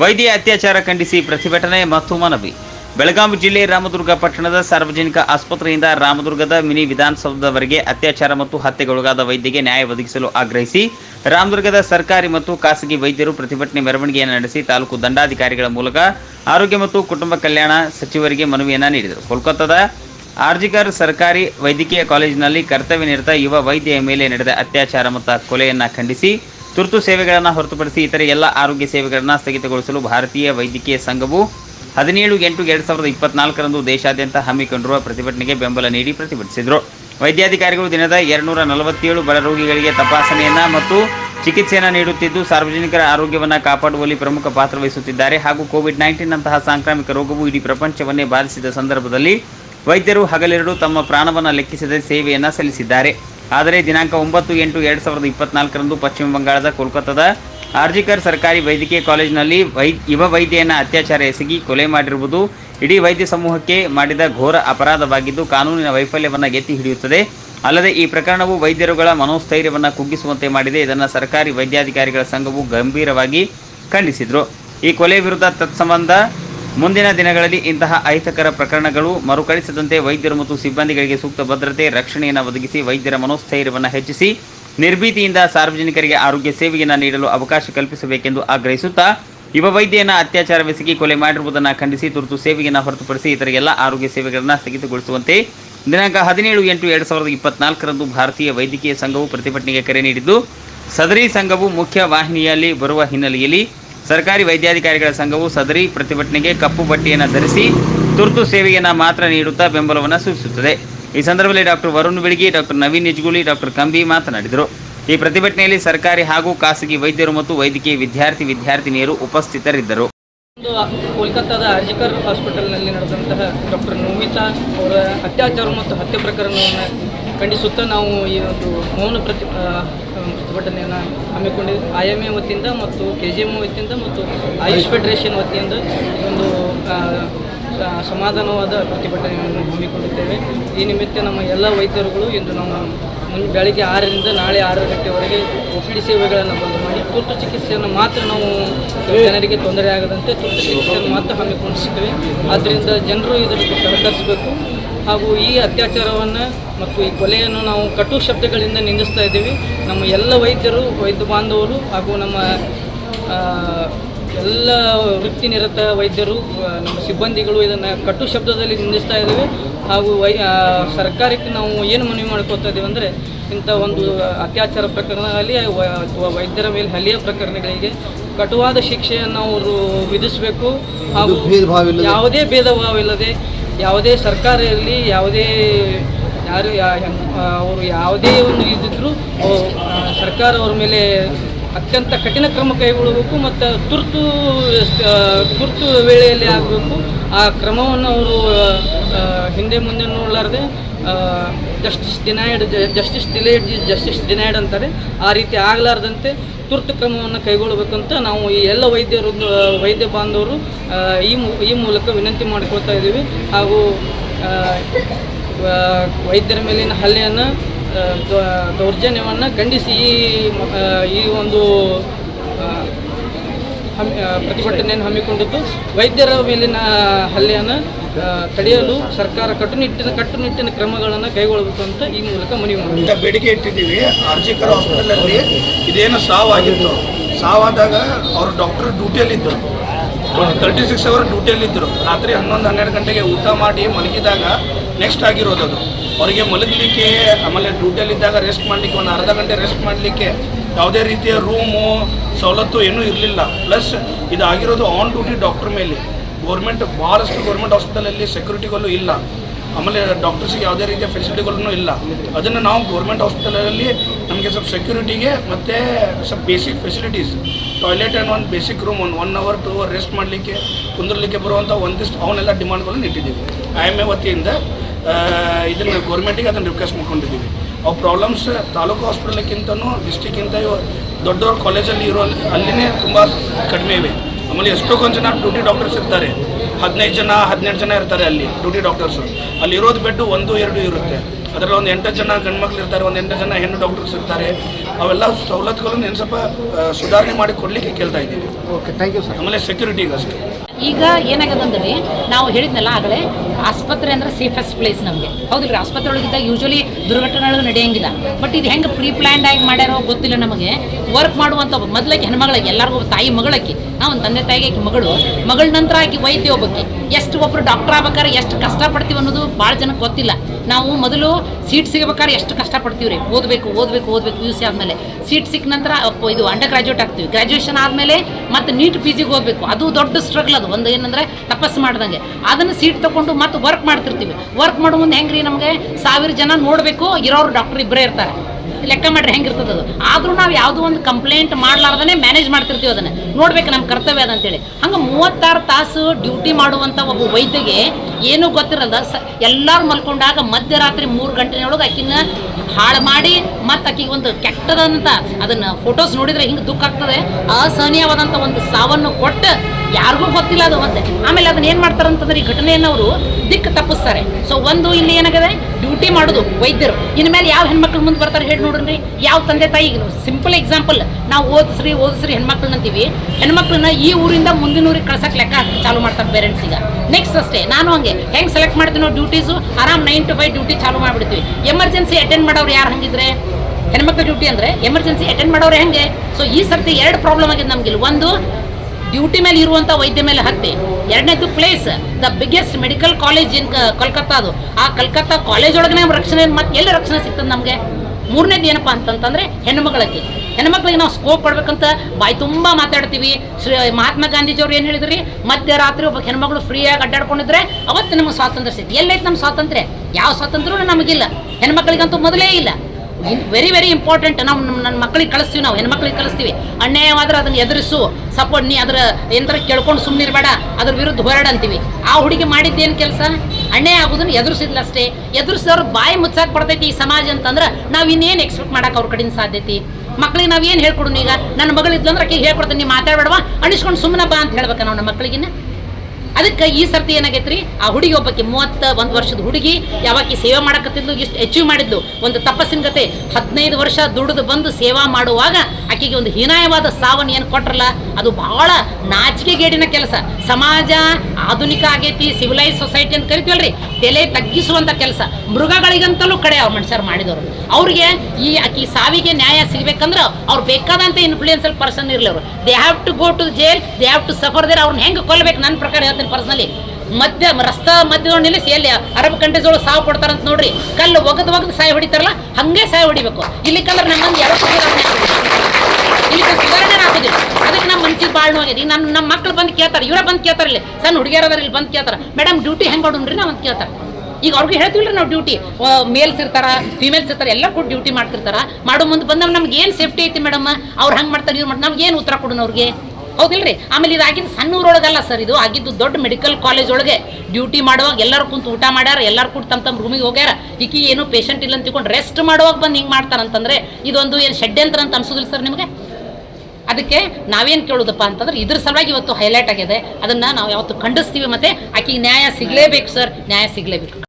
ವೈದ್ಯ ಅತ್ಯಾಚಾರ ಖಂಡಿಸಿ ಪ್ರತಿಭಟನೆ ಮತ್ತು ಮನವಿ ಬೆಳಗಾವಿ ಜಿಲ್ಲೆ ರಾಮದುರ್ಗ ಪಟ್ಟಣದ ಸಾರ್ವಜನಿಕ ಆಸ್ಪತ್ರೆಯಿಂದ ರಾಮದುರ್ಗದ ಮಿನಿ ವಿಧಾನಸೌಧದವರೆಗೆ ಅತ್ಯಾಚಾರ ಮತ್ತು ಹತ್ಯೆಗೊಳಗಾದ ವೈದ್ಯಗೆ ನ್ಯಾಯ ಒದಗಿಸಲು ಆಗ್ರಹಿಸಿ ರಾಮದುರ್ಗದ ಸರ್ಕಾರಿ ಮತ್ತು ಖಾಸಗಿ ವೈದ್ಯರು ಪ್ರತಿಭಟನೆ ಮೆರವಣಿಗೆಯನ್ನು ನಡೆಸಿ ತಾಲೂಕು ದಂಡಾಧಿಕಾರಿಗಳ ಮೂಲಕ ಆರೋಗ್ಯ ಮತ್ತು ಕುಟುಂಬ ಕಲ್ಯಾಣ ಸಚಿವರಿಗೆ ಮನವಿಯನ್ನು ನೀಡಿದರು. ಕೋಲ್ಕತ್ತಾದ ಆರ್ಜಿಕರ್ ಸರ್ಕಾರಿ ವೈದ್ಯಕೀಯ ಕಾಲೇಜಿನಲ್ಲಿ ಕರ್ತವ್ಯ ನಿರತ ಯುವ ವೈದ್ಯೆಯ ಮೇಲೆ ನಡೆದ ಅತ್ಯಾಚಾರ ಮತ್ತು ಕೊಲೆಯನ್ನು ಖಂಡಿಸಿ ತುರ್ತು ಸೇವೆಗಳನ್ನು ಹೊರತುಪಡಿಸಿ ಇತರೆ ಎಲ್ಲ ಆರೋಗ್ಯ ಸೇವೆಗಳನ್ನು ಸ್ಥಗಿತಗೊಳಿಸಲು ಭಾರತೀಯ ವೈದ್ಯಕೀಯ ಸಂಘವು ಹದಿನೇಳು ಎಂಟು ಎರಡು ಸಾವಿರದ ಇಪ್ಪತ್ನಾಲ್ಕರಂದು ದೇಶಾದ್ಯಂತ ಹಮ್ಮಿಕೊಂಡಿರುವ ಪ್ರತಿಭಟನೆಗೆ ಬೆಂಬಲ ನೀಡಿ ಪ್ರತಿಭಟಿಸಿದರು. ವೈದ್ಯಾಧಿಕಾರಿಗಳು ದಿನದ ಎರಡುನೂರ ನಲವತ್ತೇಳು ಬಡ ರೋಗಿಗಳಿಗೆ ತಪಾಸಣೆಯನ್ನು ಮತ್ತು ಚಿಕಿತ್ಸೆಯನ್ನು ನೀಡುತ್ತಿದ್ದು ಸಾರ್ವಜನಿಕರ ಆರೋಗ್ಯವನ್ನು ಕಾಪಾಡುವಲ್ಲಿ ಪ್ರಮುಖ ಪಾತ್ರ ವಹಿಸುತ್ತಿದ್ದಾರೆ ಹಾಗೂ ಕೋವಿಡ್ ನೈನ್ಟೀನ್ ನಂತಹ ಸಾಂಕ್ರಾಮಿಕ ರೋಗವು ಇಡೀ ಪ್ರಪಂಚವನ್ನೇ ಬಾಧಿಸಿದ ಸಂದರ್ಭದಲ್ಲಿ ವೈದ್ಯರು ಹಗಲಿರುಳು ತಮ್ಮ ಪ್ರಾಣವನ್ನು ಲೆಕ್ಕಿಸದೆ ಸೇವೆಯನ್ನು ಸಲ್ಲಿಸಿದ್ದಾರೆ. ಆದರೆ ದಿನಾಂಕ ಒಂಬತ್ತು ಎಂಟು ಎರಡು ಸಾವಿರದ ಇಪ್ಪತ್ನಾಲ್ಕರಂದು ಪಶ್ಚಿಮ ಬಂಗಾಳದ ಕೋಲ್ಕತ್ತಾದ ಆರ್ಜಿಕರ್ ಸರ್ಕಾರಿ ವೈದ್ಯಕೀಯ ಕಾಲೇಜಿನಲ್ಲಿ ವೈ, ಯುವ ವೈದ್ಯೆಯನ್ನು ಅತ್ಯಾಚಾರ ಎಸಗಿ ಕೊಲೆ ಮಾಡಿರುವುದು ಇಡೀ ವೈದ್ಯ ಸಮೂಹಕ್ಕೆ ಮಾಡಿದ ಘೋರ ಅಪರಾಧವಾಗಿದ್ದು ಕಾನೂನಿನ ವೈಫಲ್ಯವನ್ನು ಎತ್ತಿ ಹಿಡಿಯುತ್ತದೆ. ಅಲ್ಲದೆ ಈ ಪ್ರಕರಣವು ವೈದ್ಯರುಗಳ ಮನೋಸ್ಥೈರ್ಯವನ್ನು ಕುಗ್ಗಿಸುವಂತೆ ಮಾಡಿದೆ. ಇದನ್ನು ಸರ್ಕಾರಿ ವೈದ್ಯಾಧಿಕಾರಿಗಳ ಸಂಘವು ಗಂಭೀರವಾಗಿ ಖಂಡಿಸಿದರು. ಈ ಕೊಲೆ ವಿರುದ್ಧ ತತ್ಸಂಬಂಧ ಮುಂದಿನ ದಿನಗಳಲ್ಲಿ ಇಂತಹ ಅಹಿತಕರ ಪ್ರಕರಣಗಳು ಮರುಕಳಿಸದಂತೆ ವೈದ್ಯರು ಮತ್ತು ಸಿಬ್ಬಂದಿಗಳಿಗೆ ಸೂಕ್ತ ಭದ್ರತೆ, ರಕ್ಷಣೆಯನ್ನು ಒದಗಿಸಿ ವೈದ್ಯರ ಮನೋಸ್ಥೈರ್ಯವನ್ನು ಹೆಚ್ಚಿಸಿ, ನಿರ್ಭೀತಿಯಿಂದ ಸಾರ್ವಜನಿಕರಿಗೆ ಆರೋಗ್ಯ ಸೇವೆಯನ್ನು ನೀಡಲು ಅವಕಾಶ ಕಲ್ಪಿಸಬೇಕೆಂದು ಆಗ್ರಹಿಸುತ್ತಾ, ಯುವ ವೈದ್ಯನ ಅತ್ಯಾಚಾರವೆಸಗಿ ಕೊಲೆ ಮಾಡಿರುವುದನ್ನು ಖಂಡಿಸಿ ತುರ್ತು ಸೇವೆಯನ್ನು ಹೊರತುಪಡಿಸಿ ಇತರ ಎಲ್ಲ ಆರೋಗ್ಯ ಸೇವೆಗಳನ್ನು ಸ್ಥಗಿತಗೊಳಿಸುವಂತೆ, ದಿನಾಂಕ ಹದಿನೇಳು ಎಂಟು ಎರಡು ಸಾವಿರದ ಇಪ್ಪತ್ನಾಲ್ಕರಂದು ಭಾರತೀಯ ವೈದ್ಯಕೀಯ ಸಂಘವು ಪ್ರತಿಭಟನೆಗೆ ಕರೆ ನೀಡಿದ್ದು, ಸದರಿ ಸಂಘವು ಮುಖ್ಯ ವಾಹಿನಿಯಲ್ಲಿ ಬರುವ ಹಿನ್ನೆಲೆಯಲ್ಲಿ ಸರ್ಕಾರಿ ವೈದ್ಯಾಧಿಕಾರಿಗಳ ಸಂಘವು ಸದರಿ ಪ್ರತಿಭಟನೆಗೆ ಕಪ್ಪು ಬಟ್ಟೆಯನ್ನು ಧರಿಸಿ ತುರ್ತು ಸೇವೆಯನ್ನು ಮಾತ್ರ ನೀಡುತ್ತಾ ಬೆಂಬಲವನ್ನು ಸೂಚಿಸುತ್ತದೆ. ಈ ಸಂದರ್ಭದಲ್ಲಿ doctor Varun Biligi, doctor Naveen Nijguli, doctor Kambi ಮಾತನಾಡಿದರು. ಈ ಪ್ರತಿಭಟನೆಯಲ್ಲಿ ಸರ್ಕಾರಿ ಹಾಗೂ ಖಾಸಗಿ ವೈದ್ಯರು ಮತ್ತು ವೈದ್ಯಕೀಯ ವಿದ್ಯಾರ್ಥಿ ವಿದ್ಯಾರ್ಥಿನಿಯರು ಉಪಸ್ಥಿತರಿದ್ದರು. ಕೋಲ್ಕತ್ತಾದ ಅರ್ಜಿಕರ್ ಹಾಸ್ಪಿಟಲ್ನಲ್ಲಿ ನಡೆದಂತಹ ಡಾಕ್ಟರ್ ನೋವಿತಾ ಅವರ ಅತ್ಯಾಚಾರ ಮತ್ತು ಹತ್ಯೆ ಪ್ರಕರಣವನ್ನು ಖಂಡಿಸುತ್ತಾ ನಾವು ಈ ಒಂದು ಮೌನ ಪ್ರತಿ ಪ್ರತಿಭಟನೆಯನ್ನು ಹಮ್ಮಿಕೊಂಡಿದ್ದು ಐ ಎಂ ಎ ವತಿಯಿಂದ ಮತ್ತು ಕೆ ಜಿ ಎಂ ವತಿಯಿಂದ ಮತ್ತು ಆಯುಷ್ ಫೆಡರೇಷನ್ ವತಿಯಿಂದ ಒಂದು ಸಮಾಧಾನವಾದ ಪ್ರತಿಭಟನೆಯನ್ನು ಹಮ್ಮಿಕೊಂಡಿದ್ದೇವೆ. ಈ ನಿಮಿತ್ತ ನಮ್ಮ ಎಲ್ಲ ವೈದ್ಯರುಗಳು ಇಂದು ನಮ್ಮ ಮುನ್, ಬೆಳಗ್ಗೆ ಆರರಿಂದ ನಾಳೆ ಆರು ಗಂಟೆವರೆಗೆ ಒ ಪಿ ಡಿ ಸೇವೆಗಳನ್ನು ಬಂದು ಮಾಡಿ ತುರ್ತು ಚಿಕಿತ್ಸೆಯನ್ನು ಮಾತ್ರ ನಾವು ಜನರಿಗೆ ತೊಂದರೆ ಆಗದಂತೆ ತುರ್ತು ಚಿಕಿತ್ಸೆಯನ್ನು ಮಾತ್ರ ಹಮ್ಮಿಕೊಂಡಿರ್ತೇವೆ. ಆದ್ದರಿಂದ ಜನರು ಇದಕ್ಕೆ ಸಹಕರಿಸಬೇಕು. ಹಾಗೂ ಈ ಅತ್ಯಾಚಾರವನ್ನು ಮತ್ತು ಈ ಕೊಲೆಯನ್ನು ನಾವು ಕಟು ಶಬ್ದಗಳಿಂದ ನಿಂದಿಸ್ತಾ ಇದ್ದೀವಿ. ನಮ್ಮ ಎಲ್ಲ ವೈದ್ಯರು ವೈದ್ಯ ಬಾಂಧವರು ಹಾಗೂ ನಮ್ಮ ಎಲ್ಲ ವೃತ್ತಿನಿರತ ವೈದ್ಯರು ನಮ್ಮ ಸಿಬ್ಬಂದಿಗಳು ಇದನ್ನು ಕಟು ಶಬ್ದದಲ್ಲಿ ನಿಂದಿಸ್ತಾ ಇದ್ದೀವಿ. ಹಾಗೂ ವೈ ಸರ್ಕಾರಕ್ಕೆ ನಾವು ಏನು ಮನವಿ ಮಾಡ್ಕೋತಾ ಇದ್ದೀವಿ ಅಂದರೆ ಇಂಥ ಒಂದು ಅತ್ಯಾಚಾರ ಪ್ರಕರಣದಲ್ಲಿ ಅಲ್ಲಿ ಅಥವಾ ವೈದ್ಯರ ಮೇಲೆ ಹಲಿಯ ಪ್ರಕರಣಗಳಿಗೆ ಕಟುವಾದ ಶಿಕ್ಷೆಯನ್ನು ಅವರು ವಿಧಿಸಬೇಕು. ಹಾಗೂ ಯಾವುದೇ ಭೇದ ಭಾವವಿಲ್ಲದೆ ಯಾವುದೇ ಸರ್ಕಾರ ಇರಲಿ, ಯಾವುದೇ ಯಾರು ಅವರು ಯಾವುದೇ ಒಂದು ಇದ್ದಿದ್ರು ಸರ್ಕಾರ ಅವ್ರ ಮೇಲೆ ಅತ್ಯಂತ ಕಠಿಣ ಕ್ರಮ ಕೈಗೊಳ್ಳಬೇಕು ಮತ್ತು ತುರ್ತು ತುರ್ತು ವೇಳೆಯಲ್ಲಿ ಆಗಬೇಕು. ಆ ಕ್ರಮವನ್ನು ಅವರು ಹಿಂದೆ ಮುಂದೆ ನೋಡಲಾರ್ದೆ justice denied justice delayed justice denied ಅಂತಾರೆ. ಆ ರೀತಿ ಆಗಲಾರ್ದಂತೆ ತುರ್ತು ಕ್ರಮವನ್ನು ಕೈಗೊಳ್ಳಬೇಕಂತ ನಾವು ಈ ಎಲ್ಲ ವೈದ್ಯರು, ವೈದ್ಯ ಬಾಂಧವರು ಈ ಈ ಮೂಲಕ ವಿನಂತಿ ಮಾಡ್ಕೊಳ್ತಾ ಇದ್ದೀವಿ. ಹಾಗೂ ವೈದ್ಯರ ಮೇಲಿನ ಹಲ್ಲೆಯನ್ನು ದೌರ್ಜನ್ಯವನ್ನು ಖಂಡಿಸಿ ಈ ಈ ಒಂದು ಹಮ್ಮಿ ಪ್ರತಿಭಟನೆಯನ್ನು ಹಮ್ಮಿಕೊಂಡಿದ್ದು. ವೈದ್ಯರ ಮೇಲಿನ ಹಲ್ಲೆಯನ್ನು ತಡೆಯಲು ಸರ್ಕಾರ ಕಟ್ಟುನಿಟ್ಟಿನ ಕಟ್ಟುನಿಟ್ಟಿನ ಕ್ರಮಗಳನ್ನು ಕೈಗೊಳ್ಳಬೇಕು ಅಂತ ಈ ಮೂಲಕ ಮನವಿ ಮಾಡಿ ಇಂಥ ಬೇಡಿಕೆ ಇಟ್ಟಿದ್ದೀವಿ. ಅರ್ಜಿಕರ ಹಾಸ್ಪಿಟಲಲ್ಲಿ ಇದೇನು ಸಾವಾಗಿತ್ತು. ಸಾವಾದಾಗ ಅವರು ಡಾಕ್ಟರ್ ಡ್ಯೂಟಿಯಲ್ಲಿದ್ದರು. ತರ್ಟಿ ಸಿಕ್ಸ್ ಅವರ್ ಡ್ಯೂಟಿಯಲ್ಲಿದ್ದರು. ರಾತ್ರಿ ಹನ್ನೊಂದು, ಹನ್ನೆರಡು ಗಂಟೆಗೆ ಊಟ ಮಾಡಿ ಮಲಗಿದಾಗ ನೆಕ್ಸ್ಟ್ ಆಗಿರೋದು ಅದು. ಅವರಿಗೆ ಮಲಗಲಿಕ್ಕೆ, ಆಮೇಲೆ ಡ್ಯೂಟಿಯಲ್ಲಿದ್ದಾಗ ರೆಸ್ಟ್ ಮಾಡಲಿಕ್ಕೆ, ಒಂದು ಅರ್ಧ ಗಂಟೆ ರೆಸ್ಟ್ ಮಾಡಲಿಕ್ಕೆ ಯಾವುದೇ ರೀತಿಯ ರೂಮು ಸವಲತ್ತು ಏನೂ ಇರಲಿಲ್ಲ. ಪ್ಲಸ್ ಇದು ಆಗಿರೋದು ಆನ್ ಡ್ಯೂಟಿ ಡಾಕ್ಟರ್ ಮೇಲೆ ಗೌರ್ಮೆಂಟ್ ಭಾಳಷ್ಟು ಗೌರ್ಮೆಂಟ್ ಹಾಸ್ಪಿಟಲಲ್ಲಿ ಸೆಕ್ಯೂರಿಟಿಗಳು ಇಲ್ಲ. ಆಮೇಲೆ ಡಾಕ್ಟರ್ಸ್ಗೆ ಯಾವುದೇ ರೀತಿಯ ಫೆಸಿಲಿಟಿಗಳೂ ಇಲ್ಲ. ಅದನ್ನು ನಾವು ಗೌರ್ಮೆಂಟ್ ಹಾಸ್ಪಿಟಲಲ್ಲಿ ನಮಗೆ ಸ್ವಲ್ಪ ಸೆಕ್ಯೂರಿಟಿಗೆ ಮತ್ತು ಸ್ವಲ್ಪ ಬೇಸಿಕ್ ಫೆಸಿಲಿಟೀಸ್ ಟಾಯ್ಲೆಟ್ ಆ್ಯಂಡ್ ಒಂದು ಬೇಸಿಕ್ ರೂಮ್ ಒಂದು one hour two hour rest ಮಾಡಲಿಕ್ಕೆ, ಕುಂದಿರಲಿಕ್ಕೆ ಬರುವಂಥ ಒಂದಿಷ್ಟು ಅವನ್ನೆಲ್ಲ ಡಿಮಾಂಡ್ಗಳನ್ನು ಇಟ್ಟಿದ್ದೀವಿ. ಐ ಎಂ ಎ ವತಿಯಿಂದ ಇದನ್ನು ಗೌರ್ಮೆಂಟಿಗೆ ಅದನ್ನು ರಿಕ್ವೆಸ್ಟ್ ಮಾಡ್ಕೊಂಡಿದ್ದೀವಿ. ಅವು ಪ್ರಾಬ್ಲಮ್ಸ್ ತಾಲೂಕು ಹಾಸ್ಪಿಟಲ್ಗಿಂತನೂ ಡಿಸ್ಟಿಕ್ಕಿಂತ ದೊಡ್ಡವ್ರ ಕಾಲೇಜಲ್ಲಿ ಇರೋ ಅಲ್ಲಿನೇ ತುಂಬ ಕಡಿಮೆ ಇವೆ. ಆಮೇಲೆ ಎಷ್ಟೋ ಜನ ಡ್ಯೂಟಿ ಡಾಕ್ಟರ್ಸ್ ಇರ್ತಾರೆ. ಹದಿನೈದು ಜನ ಹದಿನೆಂಟು ಜನ ಇರ್ತಾರೆ ಅಲ್ಲಿ ಡ್ಯೂಟಿ ಡಾಕ್ಟರ್ಸ್ ಅಲ್ಲಿ ಇರೋದು ಬೆಡ್ಡು ಒಂದು ಎರಡು ಇರುತ್ತೆ. ಅದರಲ್ಲಿ ಒಂದು ಎಂಟು ಜನ ಗಂಡು ಮಕ್ಳು ಇರ್ತಾರೆ ಒಂದು ಎಂಟು ಜನ ಹೆಣ್ಣು ಡಾಕ್ಟರ್ಸ್ ಇರ್ತಾರೆ. ಅವೆಲ್ಲ ಸವಲತ್ತುಗಳನ್ನು ಏನು ಸ್ವಲ್ಪ ಸುಧಾರಣೆ ಮಾಡಿ ಕೊಡಲಿಕ್ಕೆ ಕೇಳ್ತಾ ಇದ್ದೀವಿ. ಓಕೆ ಥ್ಯಾಂಕ್ ಯು ಸರ್ ಆಮೇಲೆ ಸೆಕ್ಯೂರಿಟಿಗಷ್ಟೇ ಈಗ ಏನಾಗದ ಅಂದ್ರೆ ನಾವು ಹೇಳಿದ್ನಲ್ಲ ಆಗಲೇ, ಆಸ್ಪತ್ರೆ ಅಂದ್ರೆ ಸೇಫೆಸ್ಟ್ ಪ್ಲೇಸ್ ನಮಗೆ. ಹೌದಿಲ್ಲ ಆಸ್ಪತ್ರೆ ಒಳಗಿದ್ದಾಗ ಯೂಶಲಿ ದುರ್ಘಟನೆಗಳು ನಡೆಯಂಗಿಲ್ಲ. ಬಟ್ ಇದು ಹೆಂಗೆ ಪ್ರೀ ಪ್ಲ್ಯಾಂಡ್ ಆಗಿ ಮಾಡ್ಯಾರೋ ಗೊತ್ತಿಲ್ಲ ನಮಗೆ. ವರ್ಕ್ ಮಾಡುವಂಥ ಒಬ್ಬ ಮೊದಲಕ್ಕೆ ಹೆಣ್ಮಗಳಿಗೆ ಎಲ್ಲರಿಗೂ ತಾಯಿ ಮಗಳಕ್ಕೆ ನಾವು ಒಂದು ತಂದೆ ತಾಯಿಗೆ ಆಕಿ ಮಗಳು, ಮಗಳ ನಂತರ ಆಕಿ ವೈದ್ಯ ಒಬ್ಬಕ್ಕೆ ಎಷ್ಟು ಒಬ್ಬರು ಡಾಕ್ಟರ್ ಆಗ್ಬೇಕಾದ್ರೆ ಎಷ್ಟು ಕಷ್ಟಪಡ್ತೀವಿ ಅನ್ನೋದು ಭಾಳ ಜನಕ್ಕೆ ಗೊತ್ತಿಲ್ಲ. ನಾವು ಮೊದಲು ಸೀಟ್ ಸಿಗಬೇಕಾದ್ರೆ ಎಷ್ಟು ಕಷ್ಟಪಡ್ತೀವಿ ರೀ ಓದಬೇಕು ಓದಬೇಕು ಓದಬೇಕು ಯು ಸಿ ಆದಮೇಲೆ. ಸೀಟ್ ಸಿಕ್ಕ ನಂತರ ಇದು ಅಂಡರ್ ಗ್ರಾಜುಯೇಟ್ ಆಗ್ತೀವಿ. ಗ್ರಾಜುಯೇಷನ್ ಆದಮೇಲೆ ಮತ್ತೆ ನೀಟ್ ಪಿ ಜಿಗೆ ಓದಬೇಕು. ಅದು ದೊಡ್ಡ ಸ್ಟ್ರಗಲ್ ಅದು. ಒಂದು ಏನಂದ್ರೆ ತಪಸ್ಸು ಮಾಡ್ದಂಗೆ. ಅದನ್ನು ಸೀಟ್ ತಗೊಂಡು ಮತ್ತೆ ವರ್ಕ್ ಮಾಡ್ತಿರ್ತೀವಿ. ವರ್ಕ್ ಮಾಡೋ ಮುಂದೆ ಹೆಂಗ್ರಿ ನಮಗೆ? ಸಾವಿರ ಜನ ನೋಡಬೇಕು, ಇರೋರು ಡಾಕ್ಟರ್ ಇಬ್ಬರೇ ಇರ್ತಾರೆ. ಲೆಕ್ಕ ಮಾಡ್ರಿ ಹೆಂಗಿರ್ತದೆ ಅದು? ಆದರೂ ನಾವು ಯಾವುದೋ ಒಂದು ಕಂಪ್ಲೇಂಟ್ ಮಾಡ್ಲಾರ್ದೇ ಮ್ಯಾನೇಜ್ ಮಾಡ್ತಿರ್ತೀವಿ ಅದನ್ನು. ನೋಡ್ಬೇಕು ನಮ್ಮ ಕರ್ತವ್ಯ ಅದಂತೇಳಿ ಹಂಗೆ ಮೂವತ್ತಾರು ತಾಸು ಡ್ಯೂಟಿ ಮಾಡುವಂಥ ಒಬ್ಬ ವೈದ್ಯಗೆ ಏನೂ ಗೊತ್ತಿರಲ್ಲ ಸ ಎಲ್ಲರೂ ಮಲ್ಕೊಂಡಾಗ ಮಧ್ಯರಾತ್ರಿ ಮೂರು ಗಂಟೆನೊಳಗೆ ಆಕಿನ ಹಾಳು ಮಾಡಿ ಮತ್ತು ಆಕಿಗೆ ಒಂದು ಕೆಟ್ಟದಂತ ಅದನ್ನು ಫೋಟೋಸ್ ನೋಡಿದರೆ ಹಿಂಗೆ ದುಃಖ ಆಗ್ತದೆ. ಅಸಹನೀಯವಾದಂಥ ಒಂದು ಸಾವನ್ನು ಕೊಟ್ಟು ಯಾರಿಗೂ ಗೊತ್ತಿಲ್ಲ ಅದು ಮತ್ತೆ. ಆಮೇಲೆ ಅದನ್ನ ಏನು ಮಾಡ್ತಾರೆ ಅಂತಂದ್ರೆ ಈ ಘಟನೆಯನ್ನು ಅವರು ದಿಕ್ಕು ತಪ್ಪಿಸ್ತಾರೆ. ಸೊ ಒಂದು ಇಲ್ಲಿ ಏನಾಗಿದೆ? ಡ್ಯೂಟಿ ಮಾಡೋದು ವೈದ್ಯರು. ಇನ್ಮೇಲೆ ಯಾವ ಹೆಣ್ಮಕ್ಳು ಮುಂದೆ ಬರ್ತಾರೆ ಹೇಳಿ ನೋಡ್ರಿ. ಯಾವ ತಂದೆ ತಾಯಿ ಸಿಂಪಲ್ ಎಕ್ಸಾಂಪಲ್ ನಾವು ಓದಿಸ್ರಿ ಓದಿಸ್ರಿ ಹೆಣ್ಮಕ್ಳನ್ನ ಅಂತೀವಿ. ಹೆಣ್ಮಕ್ಳನ್ನ ಈ ಊರಿಂದ ಮುಂದಿನ ಊರಿಗೆ ಕಳ್ಸಕ್ಕೆ ಲೆಕ್ಕ ಚಾಲು ಮಾಡ್ತಾರೆ ಪೇರೆಂಟ್ಸ್ ಈಗ. ನೆಕ್ಸ್ಟ್ ಅಷ್ಟೇ, ನಾನು ಹಂಗೆ. ಹೆಂಗೆ ಸೆಲೆಕ್ಟ್ ಮಾಡ್ತೀನೋ ಡ್ಯೂಟೀಸು ಆರಾಮ್ ನೈನ್ ಟು ಫೈವ್ ಡ್ಯೂಟಿ ಚಾಲು ಮಾಡಿಬಿಡ್ತೀವಿ. ಎಮರ್ಜೆನ್ಸಿ ಅಟೆಂಡ್ ಮಾಡೋರು ಯಾರು ಹಂಗಿದ್ರೆ? ಹೆಣ್ಮಕ್ಳ ಡ್ಯೂಟಿ ಅಂದ್ರೆ ಎಮರ್ಜೆನ್ಸಿ ಅಟೆಂಡ್ ಮಾಡೋರು ಹೆಂಗೆ? ಸೊ ಈ ಸರ್ತಿ ಎರಡು ಪ್ರಾಬ್ಲಮ್ ಆಗಿದೆ ನಮ್ಗೆ ಒಂದು ಡ್ಯೂಟಿ ಮೇಲೆ ಇರುವಂಥ ವೈದ್ಯ ಮೇಲೆ ಹತ್ತಿ ಎರಡನೇದು place the biggest medical college in Calcutta ಅದು. ಆ ಕಲ್ಕತ್ತಾ ಕಾಲೇಜ್ ಒಳಗನೆ ರಕ್ಷಣೆ, ಮತ್ತೆ ಎಲ್ಲಿ ರಕ್ಷಣೆ ಸಿಗ್ತದೆ ನಮಗೆ? ಮೂರನೇದು ಏನಪ್ಪ ಅಂತಂತಂದ್ರೆ ಹೆಣ್ಮಗಳಿಗೆ ಹೆಣ್ಮಕ್ಳಿಗೆ ನಾವು ಸ್ಕೋಪ್ ಕೊಡ್ಬೇಕಂತ ಬಾಯಿ ತುಂಬ ಮಾತಾಡ್ತೀವಿ. ಶ್ರೀ ಮಹಾತ್ಮ ಗಾಂಧೀಜಿಯವರು ಏನು ಹೇಳಿದ್ರಿ? ಮಧ್ಯರಾತ್ರಿ ಒಬ್ಬ ಹೆಣ್ಮಗಳು ಫ್ರೀಯಾಗಿ ಅಡ್ಡಾಡ್ಕೊಂಡಿದ್ರೆ ಅವತ್ತು ನಮಗೆ ಸ್ವಾತಂತ್ರ್ಯ ಸಿಗ್ತದೆ. ಎಲ್ಲೈತೆ ನಮ್ಮ ಸ್ವಾತಂತ್ರ್ಯ? ಯಾವ ಸ್ವಾತಂತ್ರ್ಯವೂ ನಮಗಿಲ್ಲ. ಹೆಣ್ಮಕ್ಳಿಗಂತೂ ಮೊದಲೇ ಇಲ್ಲ. ವೆರಿ ವೆರಿ ಇಂಪಾರ್ಟೆಂಟ್ ನಾವು ನನ್ನ ಮಕ್ಕಳಿಗೆ ಕಳಿಸ್ತೀವಿ ನಾವು, ಹೆಣ್ಮಕ್ಳಿಗೆ ಕಳಿಸ್ತೀವಿ. ಅನ್ಯಾಯವಾದ್ರೆ ಅದನ್ನ ಎದುರಿಸು ಸಪೋರ್ಟ್ ನೀ ಅದರ ಎಂತರ ಕೇಳ್ಕೊಂಡು ಸುಮ್ಮನೆ ಇರಬೇಡ ಅದ್ರ ವಿರುದ್ಧ ಹೋರಾಡಂತೀವಿ ಆ ಹುಡುಗಿ ಮಾಡಿದ್ದೇನು ಕೆಲಸ? ಅನ್ಯಾಯ ಆಗೋದನ್ನ ಎದುರಿಸಿದ್ಲ ಅಷ್ಟೇ. ಎದುರಿಸಿದವ್ರು ಬಾಯಿ ಮುಚ್ಚಾಕ್ ಬರ್ತೈತಿ ಈ ಸಮಾಜ ಅಂತಂದ್ರೆ ನಾವು ಇನ್ನೇನು ಎಕ್ಸ್ಪೆಕ್ಟ್ ಮಾಡಕ್ಕೆ ಅವ್ರ ಕಡೆಯಿಂದ ಸಾಧ್ಯತೆ ಮಕ್ಳಿಗೆ ನಾವು ಏನು ಹೇಳ್ಕೊಡೋಣ ಈಗ? ನನ್ನ ಮಗಳು ಇದ್ಲಂದ್ರೆ ಆಕೆ ಹೇಳ್ಕೊಡ್ತೀನಿ, ನೀ ಮಾತಾಡಬೇಡವಾ? ಅಣಿಸ್ಕೊಂಡು ಸುಮ್ಮನೆ ಬಾ ಅಂತ ಹೇಳ್ಬೇಕು ನಾವು ನಮ್ಮ ಮಕ್ಕಳಿಗಿನ್ನ ಅದಕ್ಕೆ ಈ ಸರ್ತಿ ಏನಾಗೈತ್ರಿ? ಆ ಹುಡುಗಿ ಒಬ್ಬಕ್ಕೆ ಮೂವತ್ತ ಒಂದು ವರ್ಷದ ಹುಡುಗಿ ಯಾವಾಗ ಸೇವೆ ಮಾಡಕತ್ತಿದ್ಲು, ಇಷ್ಟು ಅಚೀವ್ ಮಾಡಿದ್ಲು. ಒಂದು ತಪಸ್ಸಿನ ಕತೆ. ಹದಿನೈದು ವರ್ಷ ದುಡಿದು ಬಂದು ಸೇವಾ ಮಾಡುವಾಗ ಆಕೆಗೆ ಒಂದು ಹೀನಾಯವಾದ ಸಾವನ್ನು ಏನು ಕೊಟ್ರಲ್ಲ, ಅದು ಬಹಳ ನಾಚಿಕೆಗೇಡಿನ ಕೆಲಸ. ಸಮಾಜ ಆಧುನಿಕ ಆಗೈತಿ ಸಿವಿಲೈಸ್ ಸೊಸೈಟಿ ಅಂತ ಕರಿತೀವಲ್ರಿ, ತಲೆ ತಗ್ಗಿಸುವಂತ ಕೆಲಸ. ಮೃಗಗಳಿಗಂತಲೂ ಕಡೆ ಅವ್ರ ಮನುಷ್ಯರು ಮಾಡಿದವರು. ಅವ್ರಿಗೆ ಈ ಆಕಿ ಸಾವಿಗೆ ನ್ಯಾಯ ಸಿಗ್ಬೇಕಂದ್ರೆ ಅವ್ರು ಬೇಕಾದಂತ ಇನ್ಫ್ಲೂಯೆನ್ಸಲ್ ಪರ್ಸನ್ ಇರಲಿ ಅವರು. They have to go to jail they have to suffer there ಅವ್ರನ್ನ ಹೆಂಗೆ ಕೊಲ್ಲಬೇಕು ನನ್ನ ಪ್ರಕಾರ ಹೇಳ್ತೀನಿ ಪರ್ಸನಲಿ ಮಧ್ಯ ರಸ್ತಾ ಮಧ್ಯದೊಳಗೆ ನಿಲ್ಲಿಸಿ ಎಲ್ಲಿ ಅರಬ್ ಕಂಟ್ರೀಸ್ ಒಳಗೆ ಸಾವು ಕೊಡ್ತಾರಂತ ನೋಡ್ರಿ ಕಲ್ಲು ಒಗದು ಒಗದು ಸಾಯಿ ಹೊಡಿತಾರಲ್ಲ ಹಂಗೆ ಸಾಯಿ ಹೊಡಿಬೇಕು ಇಲ್ಲಿ ಕಲ್ಲರ್ ನಮ್ಮಂದು ಯಾರು ಇಲ್ಲಿ ಸುಧಾರಣೆ ಆಗೋದಿಲ್ಲ ಅದಕ್ಕೆ ನಮ್ಮ ಮನ್ಸಿಗೆ ಭಾಳ ನೋವಾಗಿದೆ ಈಗ ನಮ್ಮ ನಮ್ಮ ಮಕ್ಳು ಬಂದು ಕೇಳ್ತಾರೆ ಇವರೇ ಬಂದು ಕೇಳ್ತಾರೆ ಇಲ್ಲಿ ಸಣ್ಣ ಹುಡುಗಿಯರದಾರ ಇಲ್ಲಿ ಬಂದು ಕೇಳ್ತಾರೆ ಮೇಡಮ್ ಡ್ಯೂಟಿ ಹೆಂಗೆ ಮಾಡೋಣ್ರಿ ನಾವು ಅಂತ ಕೇಳ್ತಾರೆ ಈಗ ಅವ್ರಿಗೆ ಹೇಳ್ತೀವಿ ನಾವು ಡ್ಯೂಟಿ ಮೇಲ್ಸ್ ಇರ್ತಾರ ಫಿಮೇಲ್ಸ್ ಇರ್ತಾರೆ ಎಲ್ಲ ಕೂಡ ಡ್ಯೂಟಿ ಮಾಡ್ತಿರ್ತಾರ ಮಾಡೋ ಮುಂದೆ ಬಂದಾಗ ನಮ್ಗೆ ಏನು ಸೇಫ್ಟಿ ಐತಿ ಮೇಡಮ್ ಅವ್ರು ಹಂಗೆ ಮಾಡ್ತಾರೆ ಇವ್ರು ಮಾಡ್ತಾರೆ ನಮ್ಗೆ ಏನು ಉತ್ತರ ಕೊಡೋಣ ಅವ್ರಿಗೆ ಹೌದಿಲ್ರಿ? ಆಮೇಲೆ ಇದು ಆಗಿದ್ದು ಸಣ್ಣ ಊರೊಳಗಲ್ಲ ಸರ್ ಇದು. ಆಗಿದ್ದು ದೊಡ್ಡ ಮೆಡಿಕಲ್ ಕಾಲೇಜ್ ಒಳಗೆ ಡ್ಯೂಟಿ ಮಾಡುವಾಗ ಎಲ್ಲರೂ ಕುಂತು ಊಟ ಮಾಡ್ಯಾರ, ಎಲ್ಲರೂ ಕೂಡ ತಮ್ಮ ತಮ್ಮ ರೂಮಿಗೆ ಹೋಗ್ಯಾರ. ಈಕಿ ಏನು ಪೇಷಂಟ್ ಇಲ್ಲ ಅಂತ ತಿಳ್ಕೊಂಡು ರೆಸ್ಟ್ ಮಾಡುವಾಗ ಬಂದು ಹಿಂಗೆ ಮಾಡ್ತಾರಂತಂದ್ರೆ ಇದೊಂದು ಏನು ಷಡ್ಯಂತ್ರ ಅಂತ ಅನ್ಸೋದಿಲ್ಲ ಸರ್ ನಿಮಗೆ? ಅದಕ್ಕೆ ನಾವೇನು ಕೇಳೋದಪ್ಪ ಅಂತಂದ್ರೆ ಇದ್ರ ಸಲುವಾಗಿ ಇವತ್ತು ಹೈಲೈಟ್ ಆಗಿದೆ. ಅದನ್ನ ನಾವು ಯಾವತ್ತು ಖಂಡಿಸ್ತೀವಿ ಮತ್ತೆ ಆಕೆಗೆ ನ್ಯಾಯ ಸಿಗಲೇಬೇಕು ಸರ್. ನ್ಯಾಯ ಸಿಗಲೇಬೇಕು.